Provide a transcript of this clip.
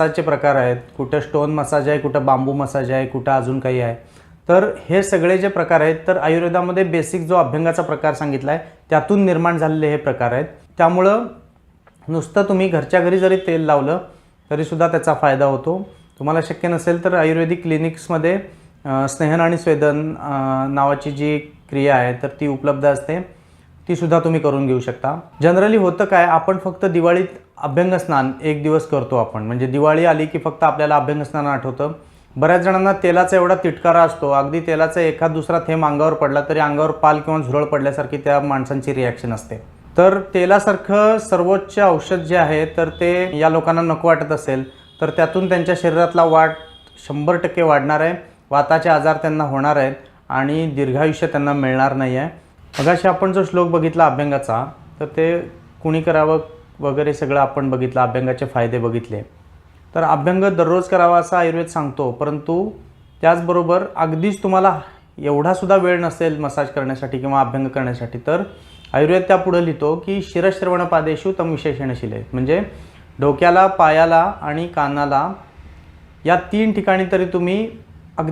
मसाजचे प्रकार आहेत कुठं स्टोन मसाज आहे कुठं बांबू मसाज आहे कुठं अजून काही आहे. तर हे सगळे जे प्रकार आहेत तर आयुर्वेदामध्ये बेसिक जो अभ्यंगाचा प्रकार सांगितला आहे त्यातून निर्माण झालेले हे प्रकार आहेत. त्यामुळं नुसतं तुम्ही घरच्या घरी जरी तेल लावलं तरीसुद्धा त्याचा फायदा होतो. तुम्हाला शक्य नसेल तर आयुर्वेदिक क्लिनिक्समध्ये स्नेहन आणि स्वेदन नावाची जी क्रिया आहे तर ती उपलब्ध असते. ती सुद्धा तुम्ही करून घेऊ शकता. जनरली होतं काय आपण फक्त दिवाळीत अभ्यंग स्नान एक दिवस करतो आपण. म्हणजे दिवाळी आली की फक्त आपल्याला अभ्यंग स्नान आठवतं. बऱ्याच जणांना तेलाचा एवढा तिटकारा असतो. अगदी तेलाचा एखाद दुसरा थेंब अंगावर पडला तरी अंगावर पाल किंवा झुरळ पडल्यासारखी त्या माणसांची रिॲक्शन असते. तर तेलासारखं सर्वोच्च औषध जे आहे तर ते या लोकांना नको वाटत असेल तर त्यातून त्यांच्या शरीरातला वाढ शंभर टक्के वाढणार आहे. वाताचे आजार त्यांना होणार आहेत आणि दीर्घायुष्य त्यांना मिळणार नाही आहे मगाशी आपण जो श्लोक बघितला अभ्यंगाचा तर ते कुणी करावं वगैरे सगळं आपण बघितलं अभ्यंगाचे फायदे बघितले. तर अभ्यंग दररोज करावा असा आयुर्वेद सांगतो परंतु त्याचबरोबर अगदीच तुम्हाला एवढासुद्धा वेळ नसेल मसाज करण्यासाठी किंवा अभ्यंग करण्यासाठी तर आयुर्वेद त्या पुढं लिहितो की शिरश्रवण पादेशु तम विशेषणशिले. म्हणजे डोक्याला पायाला आणि कानाला या तीन ठिकाणी तरी तुम्ही